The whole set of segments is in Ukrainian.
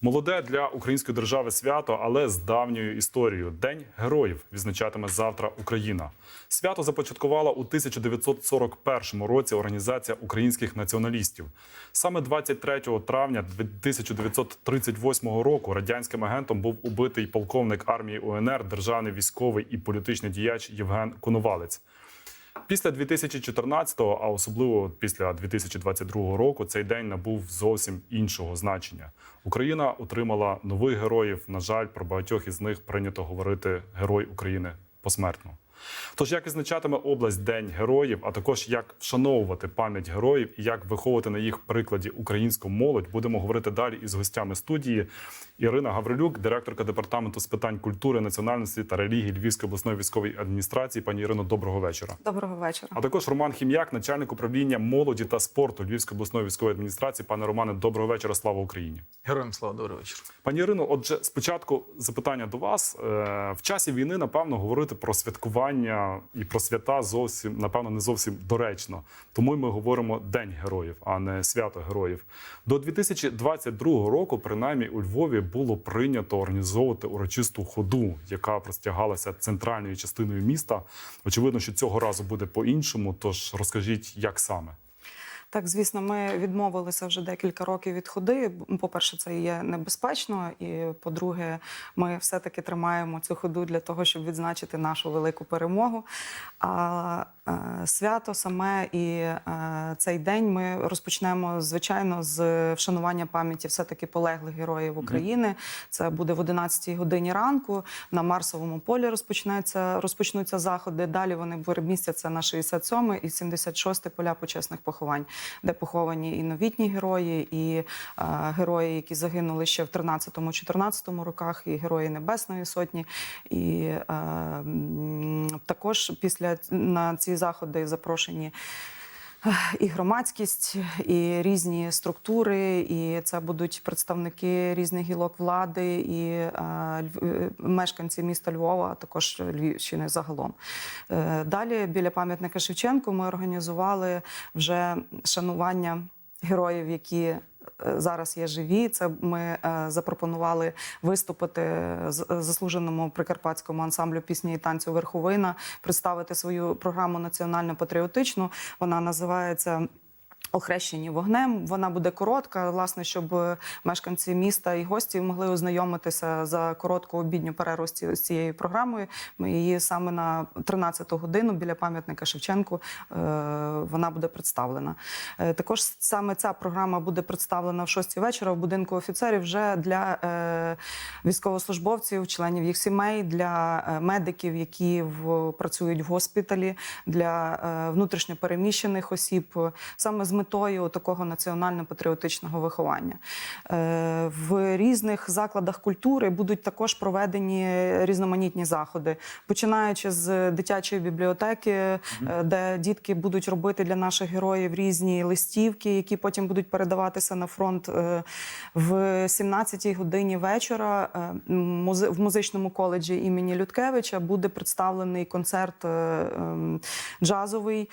Молоде для української держави свято, але з давньою історією. День героїв відзначатиме завтра Україна. Свято започаткувала у 1941 році Організація українських націоналістів. Саме 23 травня 1938 року радянським агентом був убитий полковник армії УНР, державний військовий і політичний діяч Євген Коновалець. Після 2014-го, а особливо після 2022 року, цей день набув зовсім іншого значення. Україна отримала нових героїв. На жаль, про багатьох із них прийнято говорити Герой України посмертно. Тож, як відзначатиме область День героїв, а також як вшановувати пам'ять героїв і як виховувати на їх прикладі українську молодь, будемо говорити далі із гостями студії. Ірина Гаврилюк, директорка департаменту з питань культури, національності та релігії Львівської обласної військової адміністрації. Пані Ірино, доброго вечора. Доброго вечора. А також Роман Хім'як, начальник управління молоді та спорту Львівської обласної військової адміністрації. Пане Романе, доброго вечора. Слава Україні. Героям слава добрий вечір. Пані Ірино, отже, спочатку запитання до вас. Е, В часі війни, напевно, говорити про святкування і про свята зовсім, напевно, не зовсім доречно. Тому ми говоримо День героїв, а не свято героїв. До 2022 року, принаймні, у Львові було прийнято організовувати урочисту ходу, яка простягалася центральною частиною міста. Очевидно, що цього разу буде по-іншому. Тож розкажіть, як саме. Так, звісно, ми відмовилися вже декілька років від ходи. По-перше, це є небезпечно, і по-друге, ми все-таки тримаємо цю ходу для того, щоб відзначити нашу велику перемогу. А свято саме і е, цей день ми розпочнемо звичайно з вшанування пам'яті все-таки полеглих героїв України. Це буде в 11 годині ранку. На Марсовому полі розпочнеться розпочнуться заходи. Далі вони перемістяться на 67 і 76 поля почесних поховань, де поховані і новітні герої, і е, герої, які загинули ще в 13-14 роках, і герої Небесної Сотні. І е, також після на ці заходи запрошені. е, І громадськість, і різні структури, і це будуть представники різних гілок влади, і е, е, мешканці міста Львова, а також Львівщини загалом. Е, Далі біля пам'ятника Шевченку ми організували вже шанування героїв, які зараз є живі. Це ми е, запропонували виступити з- заслуженому прикарпатському ансамблю пісні і танцю Верховина, представити свою програму національно-патріотичну. Вона називається. Охрещені вогнем. Вона буде коротка, власне, щоб е, мешканці міста і гості могли ознайомитися за коротку обідню перерву з цією програмою. Ми її саме на 13 годину біля пам'ятника Шевченку е, вона буде представлена. Е, Також саме ця програма буде представлена в 6 вечора в будинку офіцерів вже для військовослужбовців, членів їх сімей, для медиків, які працюють в госпіталі, для внутрішньопереміщених осіб, саме з метою такого національно-патріотичного виховання. Е, В різних закладах культури будуть також проведені різноманітні заходи, починаючи з дитячої бібліотеки, е, де дітки будуть робити для наших героїв різні листівки, які потім будуть передаватися на фронт Е, в 17-й годині вечора. В музичному коледжі імені Людкевича буде представлений концерт ем, джазовий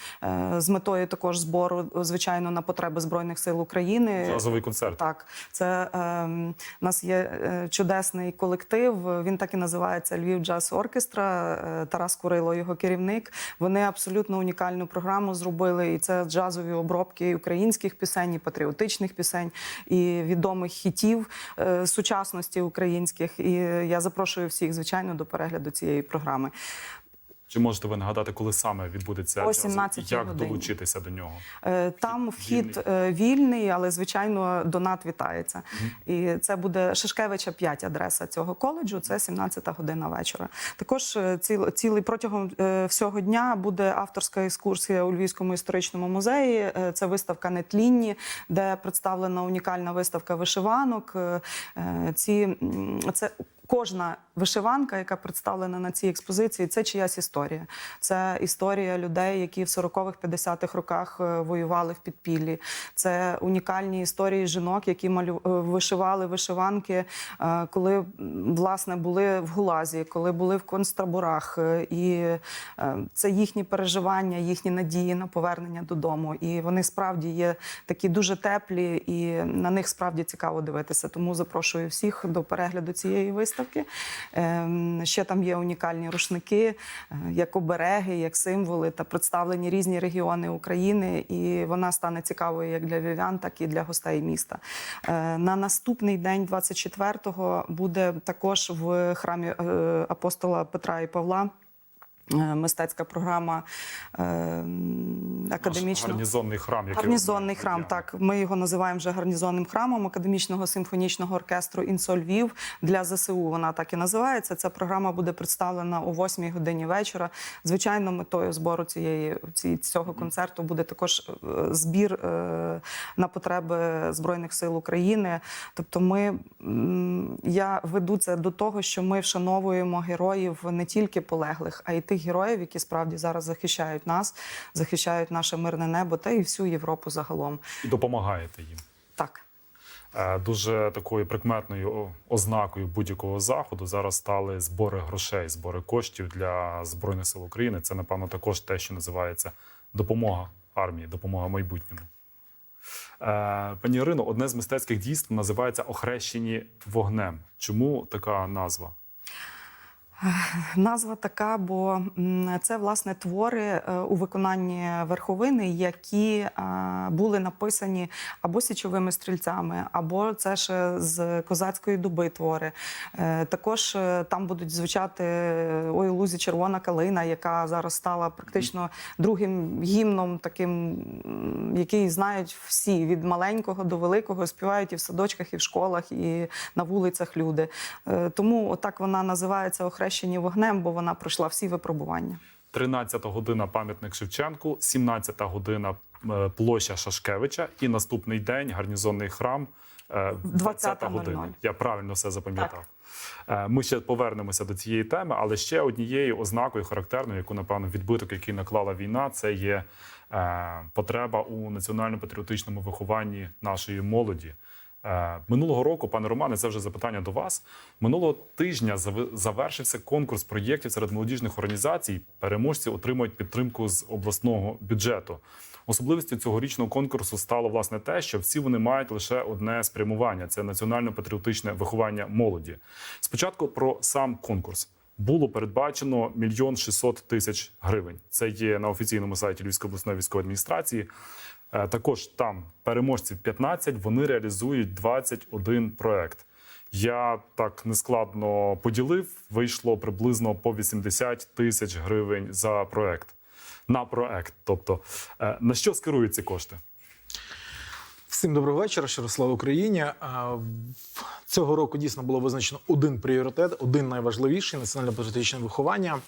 з метою також збору, звичайно, на потреби збройних сил України. Джазовий концерт. Так, це ем, у нас є е, чудесний колектив. Він так і називається Львів Джаз Оркестра. е, Тарас Курило, його керівник. Вони абсолютно унікальну програму зробили. І це джазові обробки українських пісень, і патріотичних пісень, і відомих хітів е, сучасності українських. І я запрошую всіх, звичайно, до перегляду цієї програми. Чи можете ви нагадати, коли саме відбудеться О 17-й як годині. долучитися до нього? Е, Там вхід е, вільний, але звичайно донат вітається. І це буде Шишкевича 5 адреса цього коледжу. Це 17 година вечора. Також е, ціл, цілий протягом всього дня буде авторська екскурсія у Львівському історичному музеї. Це виставка Нетлінні, де представлена унікальна виставка вишиванок. Ці це кожна вишиванка, яка представлена на цій експозиції, це чиясь історія. Це історія людей, які в 40-х, 50-х роках е, воювали в підпіллі. Це унікальні історії жінок, які малю... е, вишивали вишиванки, е, коли власне були в Гулазі, коли були в концтаборах. І це їхні переживання, їхні надії на повернення додому. І вони справді є такі дуже теплі, і на них справді цікаво дивитися. Тому запрошую всіх до перегляду цієї виставки. Ем, Ще там є унікальні рушники, е, як обереги, як символи та представлені різні регіони України. І вона стане цікавою як для львів'ян, так і для гостей міста. Е, На наступний день, 24-го, буде також в храмі е, апостола Петра і Павла. Е, Мистецька програма е, академічного гарнізонний храм. який Гарнізонний храм, так ми його називаємо вже гарнізонним храмом академічного симфонічного оркестру «Інсо Львів» для ЗСУ. Вона так і називається. Ця програма буде представлена о 8 годині вечора. Звичайно, метою збору цієї ці- цього концерту буде також е, збір е, на потреби збройних сил України. Тобто, ми я веду це до того, що ми вшановуємо героїв не тільки полеглих, а й тих героїв, які справді зараз захищають нас, захищають наше мирне небо та і всю Європу загалом. і допомагаєте їм. Так. Е, Дуже такою прикметною ознакою будь-якого заходу зараз стали збори грошей, збори коштів для збройних сил України. Це напевно також те, що називається допомога армії, допомога майбутньому. Е, Пані Ірино, одне з мистецьких дійств називається Охрещені вогнем. Чому така назва? Назва така, бо це власне твори е, у виконанні верховини, які були написані або січовими стрільцями, або це ще з козацької доби твори. Е, Також е, там будуть звучати ой, лузі червона калина, яка зараз стала практично другим гімном, таким, який знають всі від маленького до великого, співають і в садочках, і в школах, і на вулицях люди. Тому отак вона називається Охрещені вогнем, бо вона пройшла всі випробування. 13-та година пам'ятник Шевченку, 17-та година е, площа Шашкевича, і наступний день гарнізонний храм. е, 20 година. Я правильно все запам'ятав. Е, Ми ще повернемося до цієї теми, але ще однією ознакою характерною, яку напевно відбиток, який наклала війна, це є е, потреба у національно-патріотичному вихованні нашої молоді. Е, Минулого року, пане Романе, це вже запитання до вас. Минулого тижня завершився конкурс проєктів серед молодіжних організацій. Переможці отримують підтримку з обласного бюджету. Особливістю цьогорічного конкурсу стало власне те, що всі вони мають лише одне спрямування: це національно-патріотичне виховання молоді. Спочатку про сам конкурс. Було передбачено мільйон шістсот тисяч гривень. Це є на офіційному сайті Львівської обласної військової адміністрації. Е, Також там переможців 15, вони реалізують 21 проект. Я так нескладно поділив. Вийшло приблизно по 80 тисяч гривень за проект. На проект. Тобто, е, на що скерують ці кошти? Всім доброго вечора, щиро слава Україні. Цього року дійсно було визначено один пріоритет, один найважливіший національно-патріотичне виховання.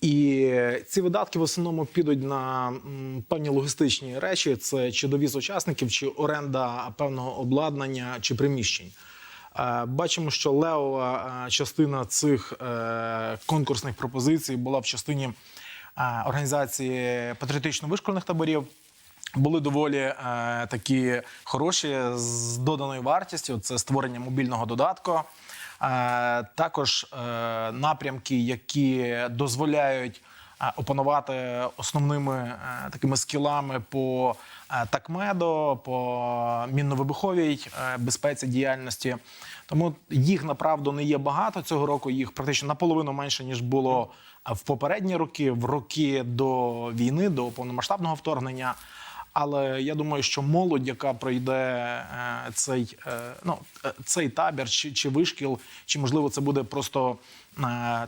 І ці видатки в основному підуть на певні логістичні речі: це чи довіз учасників, чи оренда певного обладнання чи приміщень. Е, Бачимо, що левова е, частина цих е, конкурсних пропозицій була в частині організації патріотично-вишкольних таборів. Були доволі такі хороші з доданою вартістю. Це створення мобільного додатку. Е, також е, напрямки, які дозволяють е, опанувати основними такими скілами по такмедо, по мінно-вибуховій безпеці діяльності. Тому їх направду не є багато цього року. Їх практично наполовину менше ніж було в попередні роки, в роки до війни, до повномасштабного вторгнення. Але я думаю, що молодь, яка пройде е, цей, е, ну, е, цей табір, чи, чи вишкіл, чи можливо це буде просто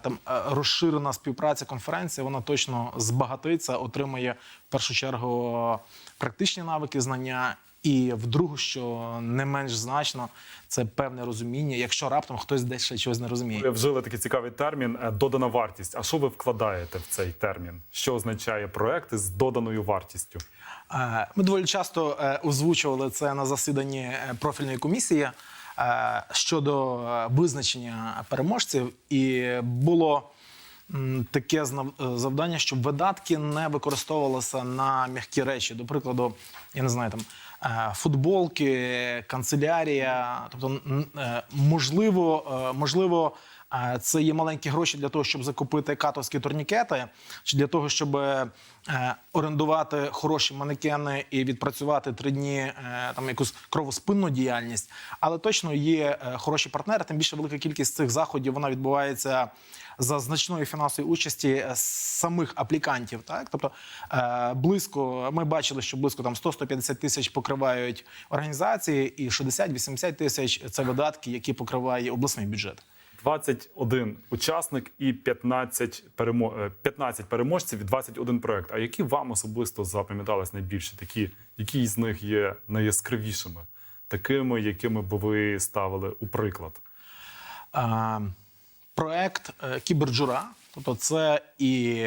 там розширена співпраця, конференція, вона точно збагатиться, отримає в першу чергу практичні навики, знання. І в другу, що не менш значно, це певне розуміння, якщо раптом хтось десь ще чогось не розуміє. Ви вжили такий цікавий термін додана вартість. А що ви вкладаєте в цей термін? Що означає проекти з доданою вартістю? Е, Ми доволі часто е, озвучували це на засіданні е, профільної комісії. щодо визначення переможців, і було таке завдання, щоб видатки не використовувалися на м'які речі. До прикладу, я не знаю там. Е, Футболки, канцелярія, тобто, е, можливо, е, можливо, це є маленькі гроші для того, щоб закупити катовські турнікети, чи для того, щоб орендувати хороші манекени і відпрацювати три дні там якусь кровоспинну діяльність. Але точно є хороші партнери. Тим більше велика кількість цих заходів вона відбувається за значної фінансової участі е, самих аплікантів. Так, тобто е, близько ми бачили, що близько там 100-150 тисяч покривають організації, і 60-80 тисяч це видатки, які покриває обласний бюджет. 21 учасник і 15, перемо... е, 15 переможців і 21 проект. А які вам особисто запам'ятались найбільше? Такі, які з них є найяскравішими, такими, якими б ви ставили у приклад? Е, проект е, Кіберджура, тобто це і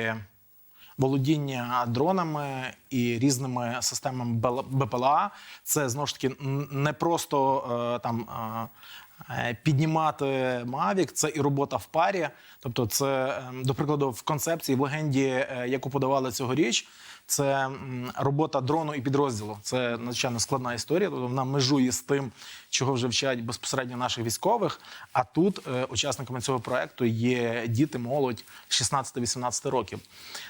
володіння дронами і різними системами БПЛА. Це знову ж таки не просто е, там. е, Піднімати Mavic – це і робота в парі. Тобто, це, ем, до прикладу, в концепції, в легенді, яку подавали цьогоріч, це робота дрону і підрозділу. Це надзвичайно складна історія. Тобто вона межує з тим, чого вже вчать безпосередньо наших військових. А тут е, учасниками цього проекту є діти, молодь 16-18 років.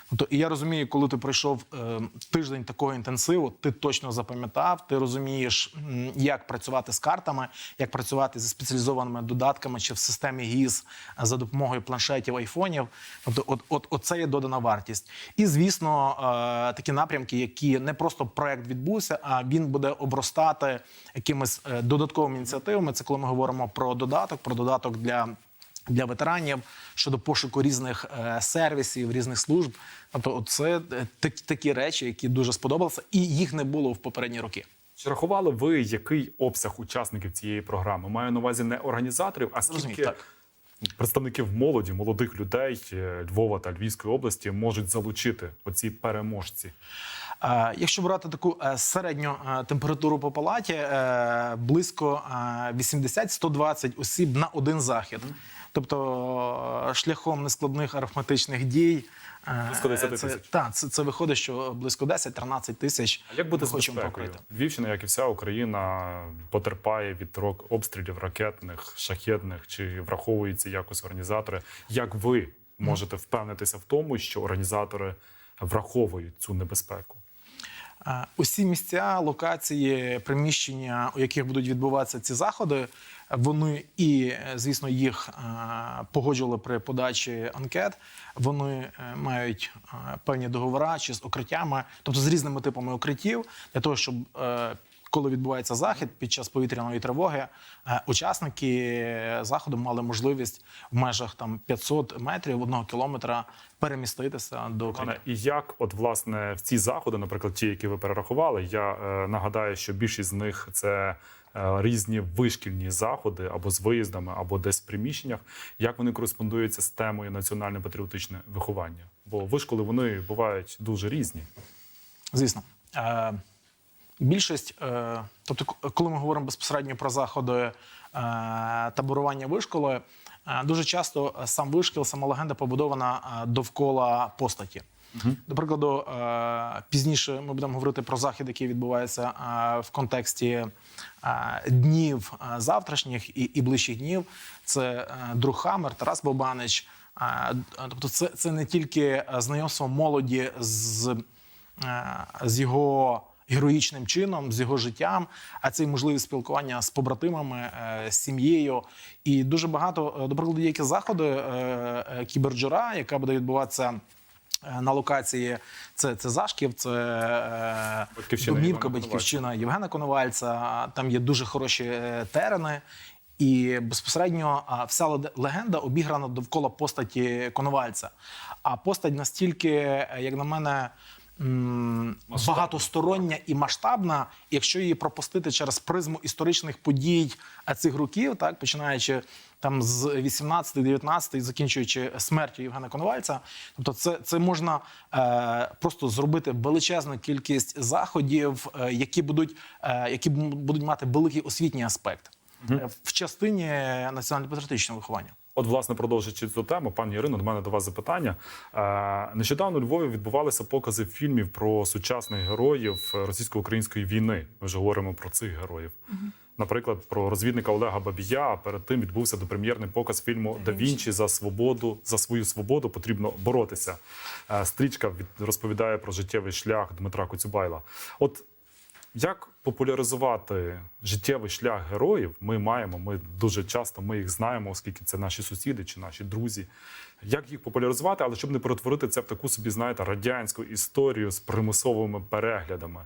Тобто, і я розумію, коли ти пройшов е, тиждень такого інтенсиву, ти точно запам'ятав, ти розумієш, як працювати з картами, як працювати зі спеціалізованими додатками чи в системі ГІС за допомогою планшетів, айфонів. Тобто, от, от, от це є додана вартість. І звісно, е, такі напрямки, які не просто проект відбувся, а він буде обростати якимись е, додатковими ініціативами. Це коли ми говоримо про додаток, про додаток для. Для ветеранів щодо пошуку різних е, сервісів, різних служб, тобто, це е, так- такі речі, які дуже сподобалися, і їх не було в попередні роки. Чи рахували ви, який обсяг учасників цієї програми? Маю на увазі не організаторів, а скільки так. Представників молоді, молодих людей е, Львова та Львівської області можуть залучити оці переможці? Е, Якщо брати таку е, середню температуру по палаті, близько е, 80-120 осіб на один захід. Тобто е, шляхом нескладних арифметичних дій. е, Близько 10 це, тисяч. Так, це, це виходить, що близько 10-13 тисяч. А як буде з хочемо безпекою? покрити. Львівщина, як і вся Україна, потерпає від рок обстрілів ракетних, шахетних, чи враховуються якось організатори? Як ви можете впевнитися в тому, що організатори враховують цю небезпеку? Усі місця, локації, приміщення, у яких будуть відбуватися ці заходи, вони і, звісно, їх погоджували при подачі анкет. Вони е, мають певні договори чи з укриттями, тобто з різними типами укриттів, для того, щоб е, коли відбувається захід під час повітряної тривоги, е, учасники заходу мали можливість в межах там 500 метрів одного кілометра переміститися до. Пане, і як, от власне, в ці заходи, наприклад, ті, які ви перерахували, я е, нагадаю, що більшість з них це е, різні вишкільні заходи або з виїздами, або десь в приміщеннях. Як вони кореспондуються з темою національно-патріотичне виховання? Бо вишколи вони бувають дуже різні. Звісно. Е, більшість, е, тобто, коли ми говоримо безпосередньо про заходи е, таборування вишколи, е, дуже часто сам вишкіл, сама легенда побудована довкола постаті. До прикладу, пізніше ми будемо говорити про захід, який відбувається в контексті днів завтрашніх і, і ближчих днів. Це друг Хамер, Тарас Бобанич. Тобто, це, це не тільки знайомство молоді з з його героїчним чином, з його життям, а це й можливість спілкування з побратимами, е, з сім'єю. І дуже багато, е, до прикладу, є які заходи е, кіберджура, яка буде відбуватися. На локації це, це Зашків, це Батьківщина домівка, Євгена батьківщина Євгена Коновальця. Там є дуже хороші терени. І безпосередньо вся легенда обіграна довкола постаті Коновальця. А постать настільки, як на мене, м, багатостороння і масштабна, якщо її пропустити через призму історичних подій цих років, так починаючи там з 18-19 і закінчуючи смертю Євгена Коновальця, тобто це, це можна е, просто зробити величезну кількість заходів, е, які будуть, е, які будуть мати великий освітній аспект. е, в частині національно-патріотичного виховання. От, власне, продовжуючи цю тему, пані Ірино, до мене до вас запитання. Е, Нещодавно у Львові відбувалися покази фільмів про сучасних героїв російсько-української війни. Ми вже говоримо про цих героїв. Наприклад, про розвідника Олега Бабія. А перед тим відбувся допрем'єрний показ фільму Да Вінчі за свободу за свою свободу потрібно боротися. Е, Стрічка від розповідає про життєвий шлях Дмитра Коцюбайла. От як популяризувати життєвий шлях героїв? Ми маємо. Ми дуже часто ми їх знаємо, оскільки це наші сусіди чи наші друзі. Як їх популяризувати, але щоб не перетворити це в таку собі, знаєте, радянську історію з примусовими переглядами?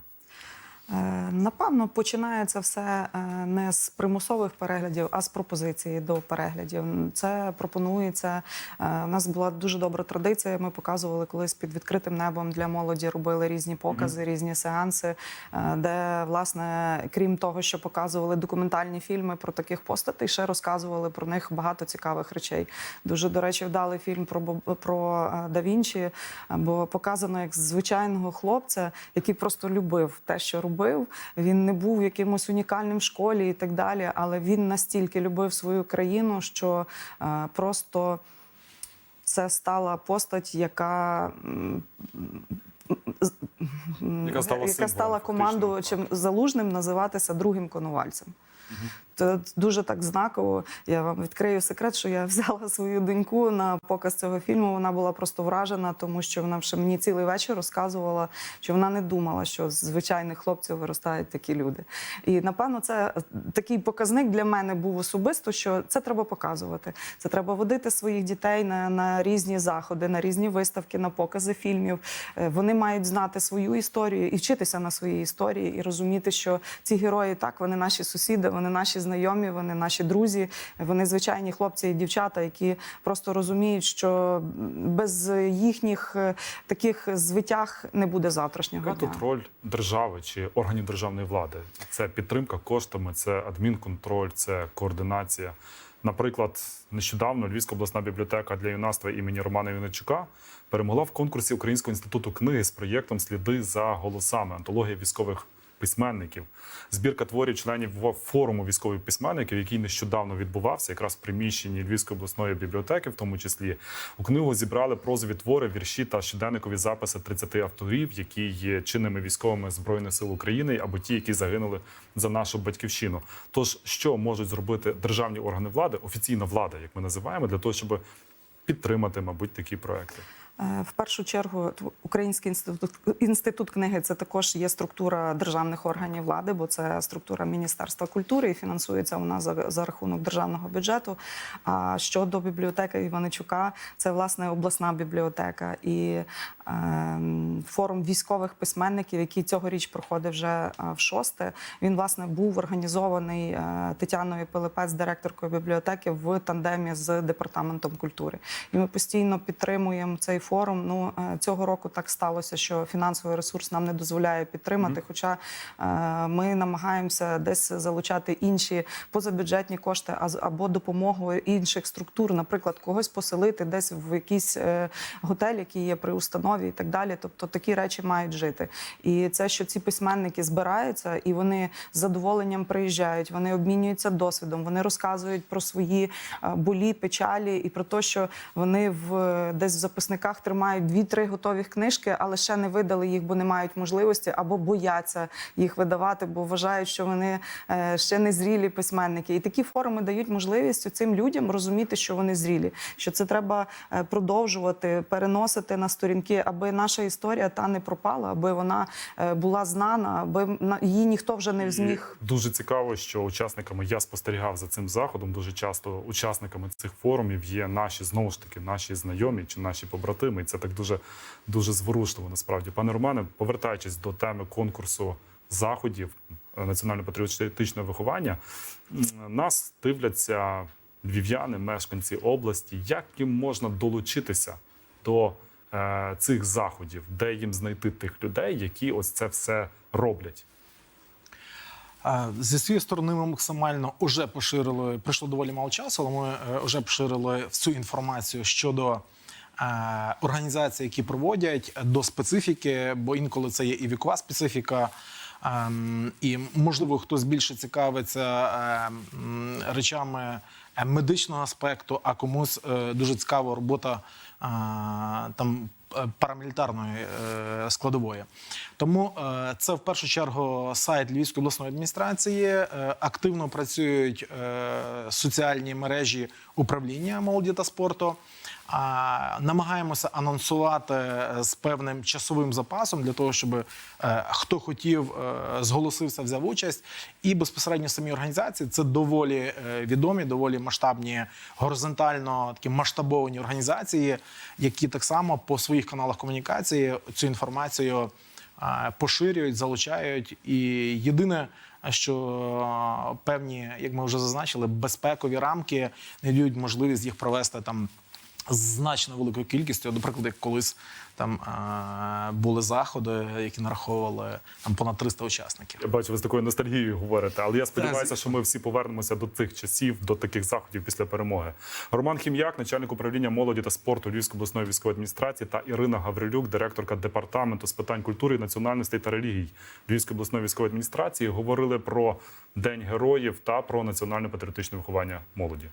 Е, Напевно, починається все е, не з примусових переглядів, а з пропозиції до переглядів. Це пропонується. е, У нас була дуже добра традиція. Ми показували колись під відкритим небом для молоді, робили різні покази, різні сеанси, де власне, крім того, що показували документальні фільми про таких постатей, ще розказували про них багато цікавих речей. Дуже до речі, вдалий фільм про про Да Вінчі, бо показано як звичайного хлопця, який просто любив те, що робив. Він не був якимось унікальним в школі і так далі, але він настільки любив свою країну, що е, просто це стала постать, яка. Яка стала яка стала фактично. командувачем залужним називатися другим конувальцем. Це дуже так знаково. Я вам відкрию секрет, що я взяла свою доньку на показ цього фільму. Вона була просто вражена, тому що вона вже мені цілий вечір розказувала, що вона не думала, що з звичайних хлопців виростають такі люди. І напевно, це такий показник для мене був особисто, що це треба показувати. Це треба водити своїх дітей на, на різні заходи, на різні виставки, на покази фільмів. Е, Вони мають знати свою історію і вчитися на своїй історії, і розуміти, що ці герої так, вони наші сусіди, вони наші знайомі, вони наші друзі, вони звичайні хлопці і дівчата, які просто розуміють, що без їхніх е, таких звитяг не буде завтрашнього Яка дня. тут роль держави чи органів державної влади? Це підтримка коштами, це адмінконтроль, це координація. Наприклад, нещодавно Львівська обласна бібліотека для юнацтва імені Романа Вінничука перемогла в конкурсі Українського інституту книги з проєктом Сліди за голосами. Антологія військових письменників. Збірка творів членів форуму військових письменників, який нещодавно відбувався, якраз в приміщенні Львівської обласної бібліотеки, в тому числі у книгу зібрали прозові твори, вірші та щоденникові записи 30 авторів, які є чинними військовими збройних сил України або ті, які загинули за нашу батьківщину. Тож, що можуть зробити державні органи влади, офіційна влада, як ми називаємо, для того, щоб підтримати, мабуть, такі проекти. Е, В першу чергу Український інститут інститут книги це також є структура державних органів влади, бо це структура Міністерства культури і фінансується нас за, за рахунок державного бюджету. А щодо бібліотеки Іваничука, це власне обласна бібліотека і ем, форум військових письменників, який цьогоріч проходить вже е, в шосте. Він власне був організований е, Тетяною Пилипець, директоркою бібліотеки, в тандемі з департаментом культури. І ми постійно підтримуємо цей форум. Ну е, цього року так сталося, що фінансовий ресурс нам не дозволяє підтримати. Хоча е, ми намагаємося десь залучати інші позабюджетні кошти, або допомогу інших структур, наприклад, когось поселити десь в якийсь е, готель, який є при установі, і так далі. Тобто такі речі мають жити. І це, що ці письменники збираються, і вони з задоволенням приїжджають, вони обмінюються досвідом, вони розказують про свої болі, печалі і про те, що вони в десь в записниках тримають дві-три готові книжки, але ще не видали їх, бо не мають можливості або бояться їх видавати, бо вважають, що вони е, ще не зрілі письменники. І такі форуми дають можливість цим людям розуміти, що вони зрілі, що це треба е, продовжувати, переносити на сторінки, аби наша історія та не пропала, аби вона е, була знана, аби її ніхто вже не зміг. І дуже цікаво, що учасниками я спостерігав за цим заходом. Дуже часто учасниками цих форумів є наші знову ж таки наші знайомі чи наші побратими. І це так дуже дуже зворушливо. Насправді, пане Романе, повертаючись до теми конкурсу заходів е, національно-патріотичного виховання, нас дивляться львів'яни, мешканці області. Як їм можна долучитися до е, цих заходів, де їм знайти тих людей, які ось це все роблять? Зі своєї сторони, ми максимально вже поширили, пройшло доволі мало часу, але ми е, вже поширили всю інформацію щодо е, організацій, які проводять до специфіки, бо інколи це є і вікова специфіка. Ем, І можливо, хтось більше цікавиться ем, речами е, медичного аспекту, а комусь е, дуже цікава робота е, там е, парамілітарної е, складової. Тому е, це в першу чергу сайт Львівської обласної адміністрації. Е, Активно працюють соціальні мережі управління молоді та спорту. Намагаємося анонсувати з певним часовим запасом для того, щоб хто хотів, зголосився, взяв участь. І безпосередньо самі організації це доволі відомі, доволі масштабні, горизонтально такі масштабовані організації, які так само по своїх каналах комунікації цю інформацію е, поширюють, залучають. І єдине, що певні, як ми вже зазначили, безпекові рамки не дають можливість їх провести там з значно великою кількістю. До прикладу, як колись там е, були заходи, які нараховували там понад 300 учасників. Я бачу, ви з такою ностальгією говорите, але я сподіваюся, що ми всі повернемося до цих часів, до таких заходів після перемоги. Роман Хім'як, начальник управління молоді та спорту Львівської обласної військової адміністрації, та Ірина Гаврилюк, директорка департаменту з питань культури, національностей та релігій Львівської обласної військової адміністрації, говорили про День героїв та про національне патріотичне виховання молоді.